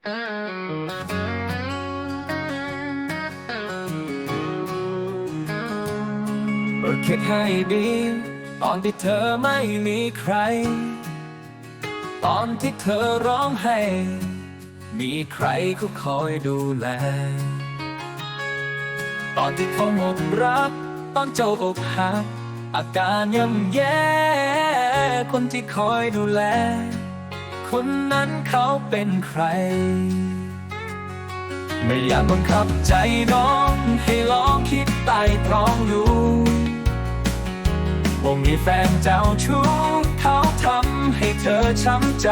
เปิดคิดให้ดี ตอนที่เธอไม่มีใคร ตอนที่เธอร้องไห้ มีใครเขาคอยดูแล ตอนที่เขาหมดรัก ตอนเจ้าอกหัก อาการย่ำแย่ คนที่คอยดูแล คนนั้นเขาเป็นใคร ไม่อยากบังคับใจน้องให้ลองคิดไต่ตรองดูว่ามีแฟนเจ้าชู้เขาทำให้เธอช้ำใจ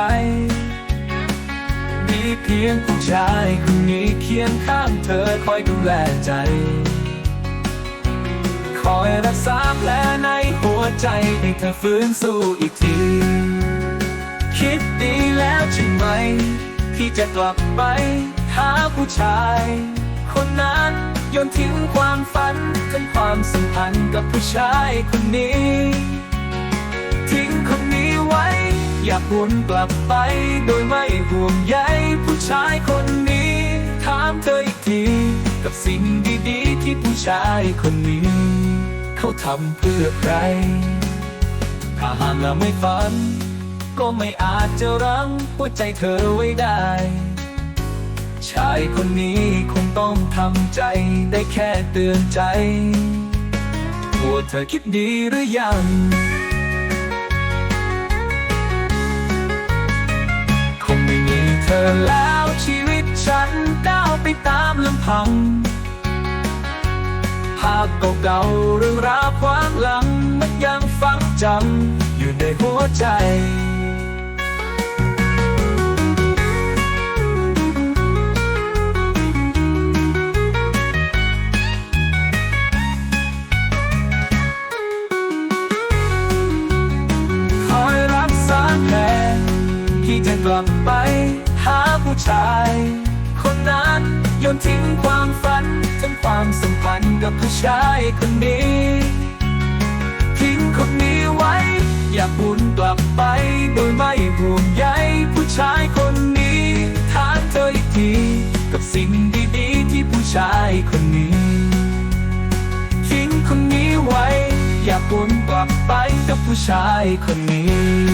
มีเพียงผู้ชายคนนี้เคียงข้างเธอคอยดูแลใจ คอยรักษาแผลในหัวใจให้เธอฟื้นสู้อีกที คิดดีแล้วใช่ไหม ที่จะกลับไป หาผู้ชาย คนนั้นโยนทิ้งความฝันทั้งความสัมพันธ์กับผู้ชายคนนี้ ทิ้งคนนี้ไว้ อยากวนกลับไป โดยไม่ห่วงใยผู้ชายคนนี้ ถามเธออีกที กับสิ่งดีๆ ที่ผู้ชายคนนี้ เขาทำเพื่อใครถ้าหากเราไม่ฝัน ก็ไม่อาจจะรั้งหัวใจเธอไว้ได้ ชายคนนี้คงต้องทำใจได้แค่เตือนใจว่าเธอคิดดีหรือยัง คงไม่มีเธอแล้วชีวิตฉันก้าวไปตามลำพัง ภาพเก่าๆเรื่องราวความหลังมันยังฝังจำอยู่ในหัวใจ จะกลับไป หาผู้ชาย คนนั้นโยนทิ้งความฝันทั้งความสัมพันธ์กับผู้ชายคนนี้ทิ้งคนนี้ไว้ อยากบุญกลับไป โดยไม่ห่วงใยผู้ชายคนนี้ถามเธออีกทีกับสิ่งดีๆที่ผู้ชายคนนี้ทิ้งคนนี้ไว้ อยากวนกลับไปกับผู้ชายคนนี้